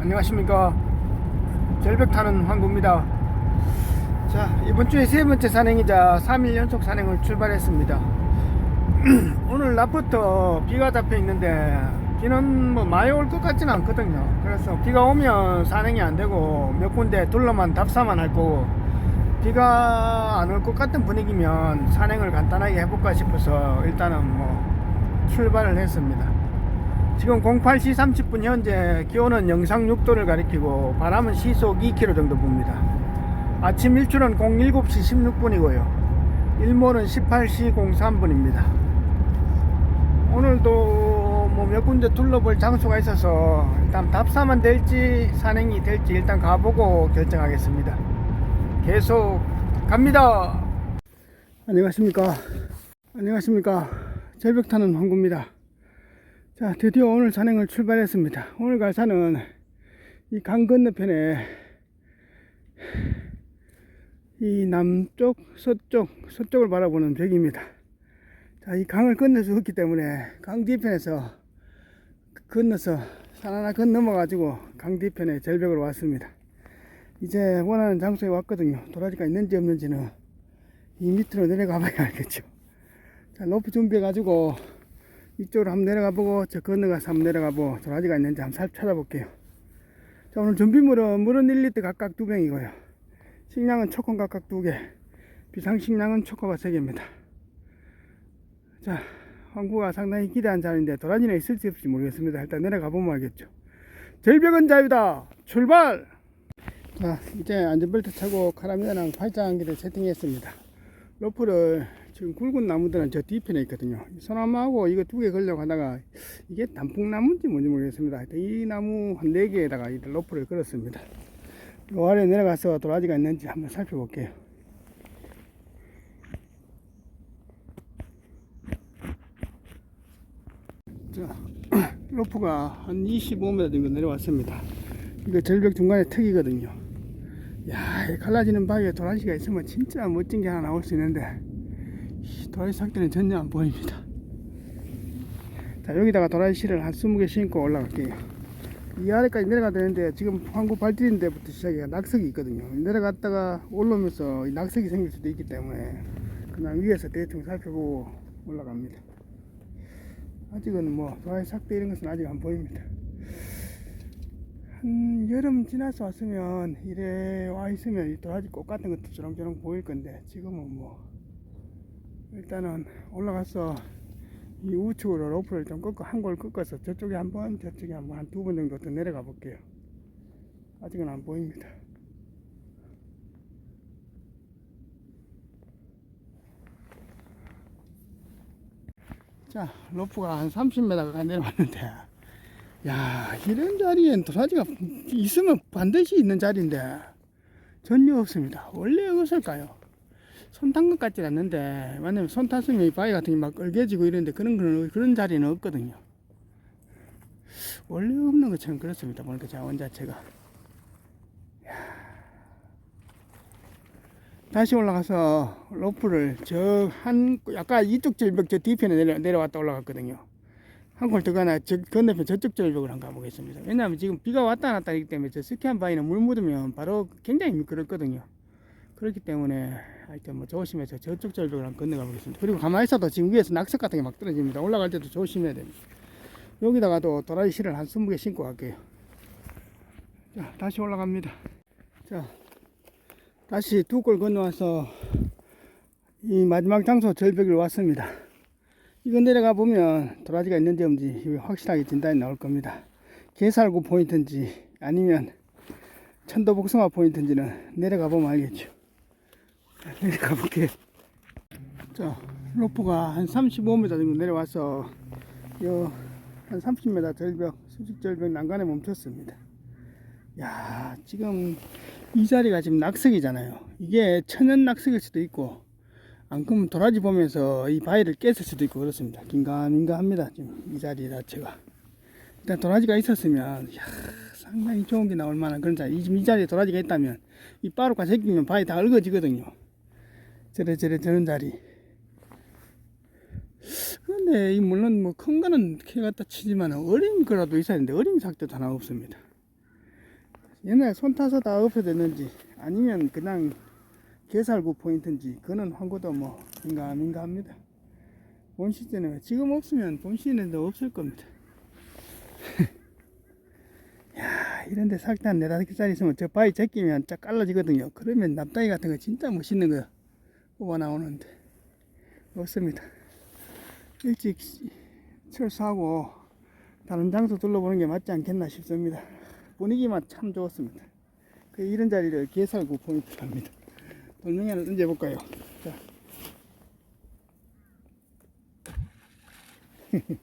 안녕하십니까. 절벽 타는 황구입니다. 자 이번 주에 세 번째 산행이자 3일 연속 산행을 출발했습니다. 오늘 낮부터 비가 잡혀 있는데 비는 뭐 많이 올 것 같지는 않거든요. 그래서 비가 오면 산행이 안 되고 몇 군데 둘러만 답사만 할 거고 비가 안 올 것 같은 분위기면 산행을 간단하게 해볼까 싶어서 일단은 뭐 출발을 했습니다 지금 08시 30분 현재 기온은 영상 6도를 가리키고 바람은 시속 2km 정도 붑니다. 아침 일출은 07시 16분이고요. 일몰은 18시 03분입니다. 오늘도 뭐 몇 군데 둘러볼 장소가 있어서 일단 답사만 될지 산행이 될지 일단 가보고 결정하겠습니다. 계속 갑니다. 안녕하십니까. 안녕하십니까. 절벽 타는 황구입니다. 자, 드디어 오늘 산행을 출발했습니다. 오늘 갈 산은 이 강 건너편에 이 남쪽, 서쪽, 서쪽을 바라보는 벽입니다. 자, 이 강을 건너서 걷기 때문에 강 뒤편에서 건너서 산 하나 건너가지고 강 뒤편에 절벽으로 왔습니다. 이제 원하는 장소에 왔거든요. 도라지가 있는지 없는지는 이 밑으로 내려가 봐야 알겠죠. 자, 로프 준비해 가지고 이쪽으로 한번 내려가 보고 저 건너가서 한번 내려가 보고 도라지가 있는지 한번 살펴 찾아볼게요. 자 오늘 준비물은 물은 1리터 각각 두 병이고요. 식량은 초코 각각 두개 비상식량은 초코가 3개입니다. 자 황구가 상당히 기대한 자리인데 도라지는 있을지 없을지 모르겠습니다. 일단 내려가 보면 알겠죠. 절벽은 자유다. 출발! 자 이제 안전벨트 차고 카라미나랑 팔짱 기를 세팅했습니다. 로프를 지금 굵은 나무들은 저 뒤편에 있거든요. 이 소나무하고 이거 두 개 걸려고 하다가 이게 단풍나무인지 뭔지 모르겠습니다. 이 나무 한 네 개에다가 이 로프를 걸었습니다. 요 아래 내려가서 도라지가 있는지 한번 살펴볼게요. 자, 로프가 한 25m 정도 내려왔습니다. 이거 절벽 중간에 턱이거든요. 야, 이 갈라지는 바위에 도라지가 있으면 진짜 멋진 게 하나 나올 수 있는데 도라지 삭대는 전혀 안 보입니다. 자 여기다가 도라지 씨를 한 20개 심고 올라갈게요. 이 아래까지 내려가야 되는데 지금 황구 발디딘 데부터 시작해 낙석이 있거든요. 내려갔다가 올라오면서 이 낙석이 생길 수도 있기 때문에 그냥 위에서 대충 살펴보고 올라갑니다. 아직은 뭐 도라지 삭대 이런 것은 아직 안 보입니다. 한 여름 지나서 왔으면 이래 와 있으면 이 도라지 꽃 같은 것도 저렁저렁 보일 건데 지금은 뭐 일단은 올라가서 이 우측으로 로프를 좀 꺾어 한 골 꺾어서 저쪽에 한 번 저쪽에 한 번 한 두 번 정도 더 내려가 볼게요. 아직은 안 보입니다. 자 로프가 한 30m가 내려왔는데 야 이런 자리엔 도라지가 있으면 반드시 있는 자리인데 전혀 없습니다. 원래 없을까요 손탄것 같지 않는데 왜냐면 손 탔으면 이 바위 같은 게 막 얼개지고 이런데 그런 그런 그런 자리는 없거든요. 원래 없는 것처럼 그렇습니다. 보니까 자원 자체가. 다시 올라가서 로프를 저 한 약간 이쪽 절벽 저 뒤편에 내려, 내려왔다 올라갔거든요. 한골더 가나 저 건너편 저쪽 절벽을 한번 가보겠습니다. 왜냐하면 지금 비가 왔다 갔다 하기 때문에 저 스키한 바위는 물 묻으면 바로 굉장히 미끄럽거든요. 그렇기 때문에 하여튼 뭐 조심해서 저쪽 절벽을 한번 건너가 보겠습니다. 그리고 가만히 있어도 지금 위에서 낙석 같은 게 막 떨어집니다. 올라갈 때도 조심해야 됩니다. 여기다가도 도라지 실을 한 20개 신고 갈게요. 자, 다시 올라갑니다. 자, 다시 두 골 건너와서 이 마지막 장소 절벽을 왔습니다. 이거 내려가 보면 도라지가 있는지 없는지 확실하게 진단이 나올 겁니다. 개살구 포인트인지 아니면 천도복숭아 포인트인지는 내려가 보면 알겠죠. 내려가 볼게요. 자, 로프가 한 35m 정도 내려와서 요 한 30m 절벽, 수직 절벽 난간에 멈췄습니다. 야, 지금 이 자리가 지금 낙석이잖아요. 이게 천연 낙석일 수도 있고, 안 그러면 도라지 보면서 이 바위를 깼을 수도 있고 그렇습니다. 긴가민가합니다. 지금 이 자리 자체가. 일단 도라지가 있었으면, 야, 상당히 좋은 게 나올 만한 그런 자리. 이, 이 자리에 도라지가 있다면, 이 빠루가 새끼면 바위 다 얽어지거든요. 저래 저래 저런 자리. 근데 이 물론 뭐 큰 거는 캐 갖다 치지만 어린 거라도 있어야 되는데 어린 삭대도 하나 없습니다. 옛날에 손 타서 다 없어졌는지 아니면 그냥 개살구 포인트인지 그는 황구도 뭐 민감민감합니다. 본 시즌에 지금 없으면 본 시즌에도 없을 겁니다. 야 이런데 한 네다섯 개짜리 있으면 저 바위 제끼면 쫙 깔라지거든요. 그러면 납다이 같은 거 진짜 멋있는 거 뽑아 나오는데 없습니다. 일찍 철수하고 다른 장소 둘러보는 게 맞지 않겠나 싶습니다. 분위기만 참 좋았습니다. 그 이런 자리를 개살구 포인트로 합니다. 돌멩이 하나 던져볼까요? 자.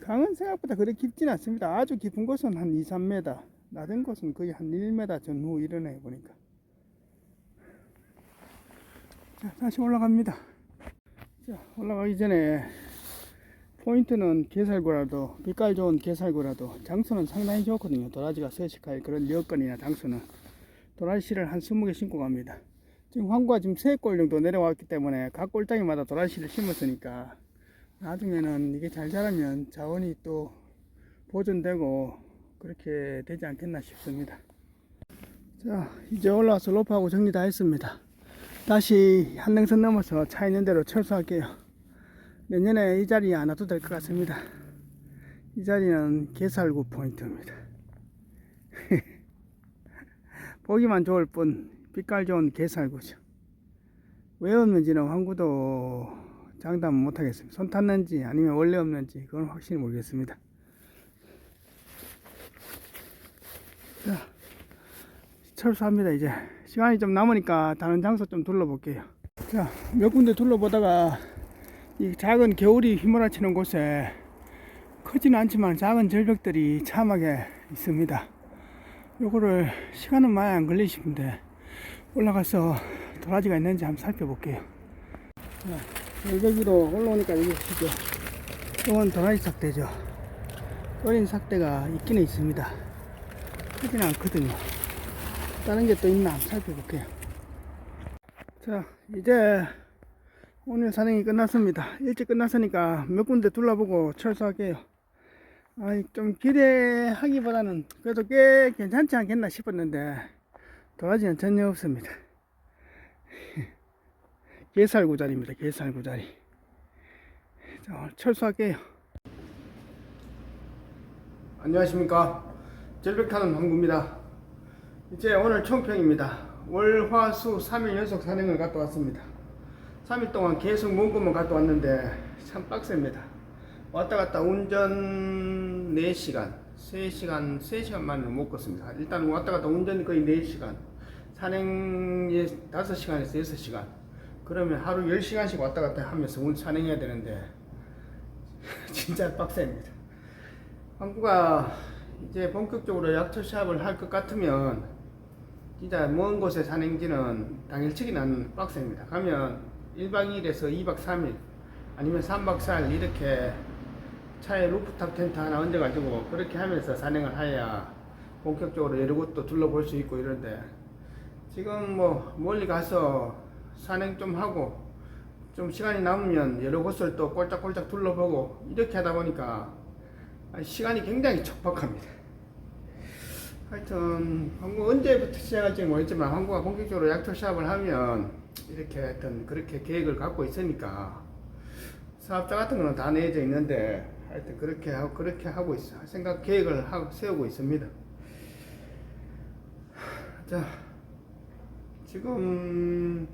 강은 생각보다 그렇게 깊진 않습니다. 아주 깊은 곳은 한 2, 3m, 낮은 곳은 거의 한 1m 전후 이러네 보니까. 자, 다시 올라갑니다. 자, 올라가기 전에 포인트는 게살구라도 빛깔 좋은 게살구라도 장수는 상당히 좋거든요. 도라지가 서식할 그런 여건이나 장수는 도라지씨를 한 20개 심고 갑니다. 지금 황구가 지금 3골 정도 내려왔기 때문에 각 골짜기마다 도라지씨를 심었으니까 나중에는 이게 잘 자라면 자원이 또 보존되고 그렇게 되지 않겠나 싶습니다. 자, 이제 올라와서 로프하고 정리 다 했습니다. 다시 한능선 넘어서 차 있는 대로 철수할게요. 내년에 이 자리에 안 와도 될 것 같습니다. 이 자리는 개살구 포인트입니다. 보기만 좋을 뿐 빛깔 좋은 개살구죠. 왜 없는지는 황구도 장담 못하겠습니다. 손 탔는지 아니면 원래 없는지 그건 확실히 모르겠습니다. 자, 철수합니다 이제 시간이 좀 남으니까 다른 장소 좀 둘러볼게요. 자, 몇 군데 둘러보다가 이 작은 겨울이 휘몰아치는 곳에 크지는 않지만 작은 절벽들이 참하게 있습니다. 요거를 시간은 많이 안 걸리시는데 올라가서 도라지가 있는지 한번 살펴볼게요. 자, 절벽 위로 올라오니까 여기 보시죠. 이건 도라지 삭대죠. 어린 삭대가 있기는 있습니다. 크지는 않거든요. 다른 게 또 있나 살펴볼게요. 자, 이제 오늘 산행이 끝났습니다. 일찍 끝났으니까 몇 군데 둘러보고 철수할게요. 아이, 좀 기대하기보다는 그래도 꽤 괜찮지 않겠나 싶었는데 도라지는 전혀 없습니다. 게살구자리입니다. 게살구자리. 자, 철수할게요. 안녕하십니까. 절벽타는 황구입니다. 이제 오늘 총평입니다. 월, 화, 수 3일 연속 산행을 갔다 왔습니다. 3일 동안 계속 먼 곳만 갔다 왔는데 참 빡셉니다. 왔다 갔다 운전 4시간, 3시간, 3시간 만에 못 걷습니다. 일단 왔다 갔다 운전 거의 4시간, 산행 5시간에서 6시간. 그러면 하루 10시간씩 왔다 갔다 하면서 운 산행해야 되는데 진짜 빡셉니다. 한국가 이제 본격적으로 약초 시합을 할 것 같으면 진짜 먼 곳에 산행지는 당일치기 나는 빡셉니다. 가면 1박 2일에서 2박 3일 아니면 3박 4일 이렇게 차에 루프탑 텐트 하나 얹어가지고 그렇게 하면서 산행을 해야 본격적으로 여러 곳도 둘러볼 수 있고 이런데 지금 뭐 멀리 가서 산행 좀 하고 좀 시간이 남으면 여러 곳을 또 꼴짝꼴짝 둘러보고 이렇게 하다 보니까 시간이 굉장히 촉박합니다. 하여튼 한국 언제부터 시작할지 모르겠지만 한국가 본격적으로 약초 시합을 하면 이렇게 하여튼 그렇게 계획을 갖고 있으니까 사업자 같은 거는 다 내져 있는데 하여튼 그렇게 하고 그렇게 하고 있어 생각 계획을 하고 세우고 있습니다. 자 지금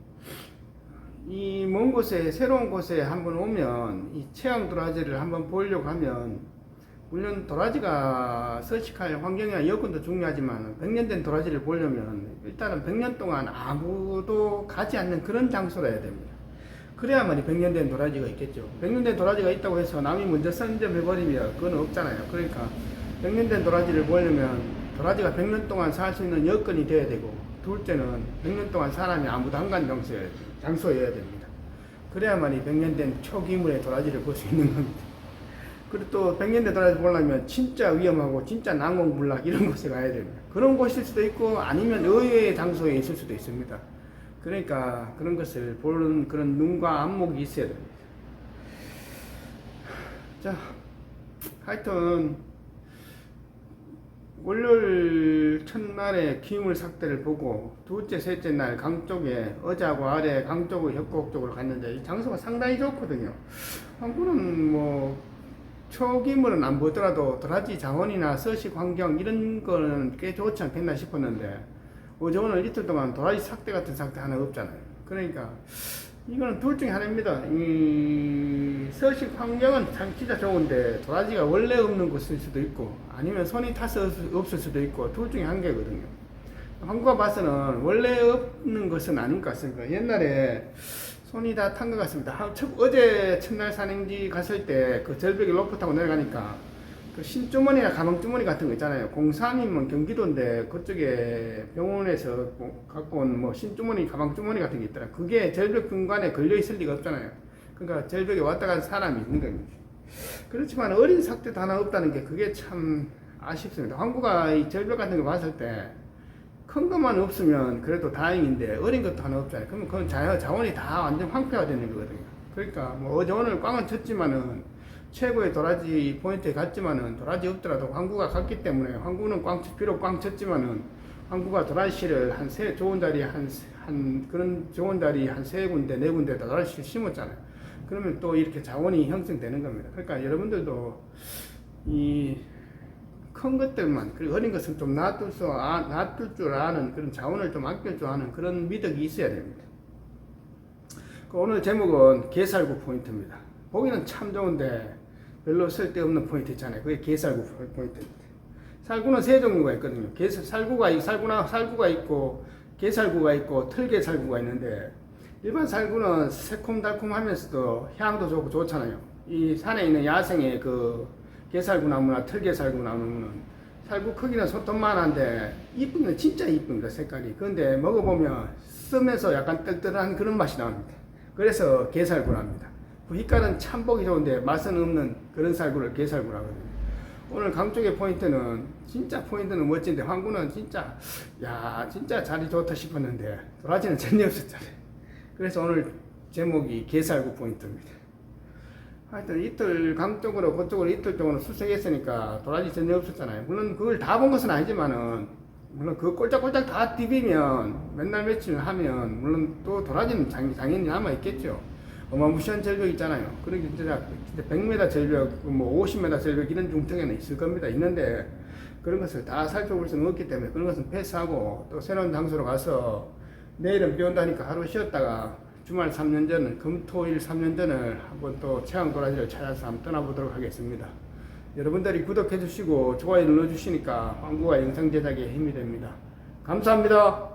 이 먼 곳에 새로운 곳에 한번 오면 이 체형 도라지를 한번 보려고 하면 물론 도라지가 서식할 환경이나 여건도 중요하지만 100년 된 도라지를 보려면 일단은 100년 동안 아무도 가지 않는 그런 장소로 해야 됩니다. 그래야만이 100년 된 도라지가 있겠죠. 100년 된 도라지가 있다고 해서 남이 먼저 선점해버리면 그건 없잖아요. 그러니까 100년 된 도라지를 보려면 도라지가 100년 동안 살 수 있는 여건이 돼야 되고 둘째는 100년 동안 사람이 아무도 안간 장소에, 장소여야 됩니다. 그래야만이 100년 된 초기물의 도라지를 볼 수 있는 겁니다. 그리고 또 100년 된 도라지 보려면 진짜 위험하고 진짜 난공불락 이런 곳에 가야 됩니다. 그런 곳일 수도 있고 아니면 의외의 장소에 있을 수도 있습니다. 그러니까 그런 것을 보는 그런 눈과 안목이 있어야 됩니다. 자, 하여튼 월요일 첫날에 기물 삭대를 보고 둘째, 셋째 날 강 쪽에 어자고 아래 강 쪽으로 협곡 쪽으로 갔는데 이 장소가 상당히 좋거든요. 한국은 뭐 초기물은 안 보더라도 도라지 자원이나 서식 환경 이런 거는 꽤 좋지 않겠나 싶었는데 어제 오늘 이틀 동안 도라지 삭대 같은 삭대 하나 없잖아요. 그러니까 이거는 둘 중에 하나입니다. 이 서식 환경은 참 진짜 좋은데 도라지가 원래 없는 곳일 수도 있고 아니면 손이 타서 없을 수도 있고 둘 중에 한 개거든요. 한국가 봐서는 원래 없는 것은 아닌 것 같습니다. 옛날에 손이 다 탄 것 같습니다. 하- 첫- 어제 첫날 산행지 갔을 때 그 절벽에 로프 타고 내려가니까 그 신주머니나 가방주머니 같은 거 있잖아요. 공산이면 경기도인데 그쪽에 병원에서 뭐 갖고 온 뭐 신주머니, 가방주머니 같은 게 있더라. 그게 절벽 중간에 걸려 있을 리가 없잖아요. 그러니까 절벽에 왔다 간 사람이 있는 겁니다. 그렇지만 어린 삭대도 하나 없다는 게 그게 참 아쉽습니다. 한국가 이 절벽 같은 거 봤을 때 큰 것만 없으면 그래도 다행인데 어린 것도 하나 없잖아요. 그러면 그건 자, 자원이 다 완전 황폐화 되는 거거든요. 그러니까 뭐 어제 오늘 꽝은 쳤지만은 최고의 도라지 포인트에 갔지만은 도라지 없더라도 항구가 갔기 때문에 항구는 꽝 치- 비록 꽝 쳤지만은 항구가 도라지씨를 한 세 좋은 자리 한, 한 그런 좋은 자리 한 세 군데 네 군데다 도라지씨를 심었잖아요. 그러면 또 이렇게 자원이 형성되는 겁니다. 그러니까 여러분들도 이 큰 것들만 그리고 어린 것은 좀 놔둘 수 아, 놔둘 줄 아는 그런 자원을 좀 아낄 줄 아는 그런 미덕이 있어야 됩니다. 그 오늘 제목은 게살구 포인트입니다. 보기는 참 좋은데 별로 쓸데없는 포인트 있잖아요. 그게 게살구 포인트입니다. 살구는 세 종류가 있거든요. 게 살구가 있- 살구나 살구가 있고 게살구가 있고 털게살구가 있는데 일반 살구는 새콤달콤 하면서도 향도 좋고 좋잖아요. 이 산에 있는 야생의 그 게살구 나무나 털게살구 나무는 살구 크기는 손톱만 한데 이쁘면 진짜 이쁩니다 색깔이. 그런데 먹어보면 씀에서 약간 떨떨한 그런 맛이 나옵니다. 그래서 게살구랍니다. 부희깔은 참 보기 좋은데 맛은 없는 그런 살구를 합니다. 오늘 강 쪽의 포인트는 진짜 포인트는 멋진데 황구는 진짜 야 진짜 자리 좋다 싶었는데 도라지는 전혀 없었잖아요. 그래서 오늘 제목이 게살구 포인트입니다. 하여튼 이틀 강 쪽으로 그쪽으로 이틀 동안 수색했으니까 도라지 전혀 없었잖아요. 물론 그걸 다 본 것은 아니지만은 물론 그 꼴짝꼴짝 다 디비면 맨날 며칠 하면 물론 또 도라지는 당, 당연히 남아 있겠죠. 어마무시한 절벽 있잖아요. 그러니까 진짜 100m 절벽, 뭐 50m 절벽 이런 중턱에는 있을 겁니다. 있는데 그런 것을 다 살펴볼 수는 없기 때문에 그런 것은 패스하고 또 새로운 장소로 가서 내일은 비 온다니까 하루 쉬었다가 주말 3년 전, 금토일 3년 전을 한번 또 체험 도라지를 찾아서 한번 떠나보도록 하겠습니다. 여러분들이 구독해 주시고 좋아요 눌러 주시니까 광고와 영상 제작에 힘이 됩니다. 감사합니다.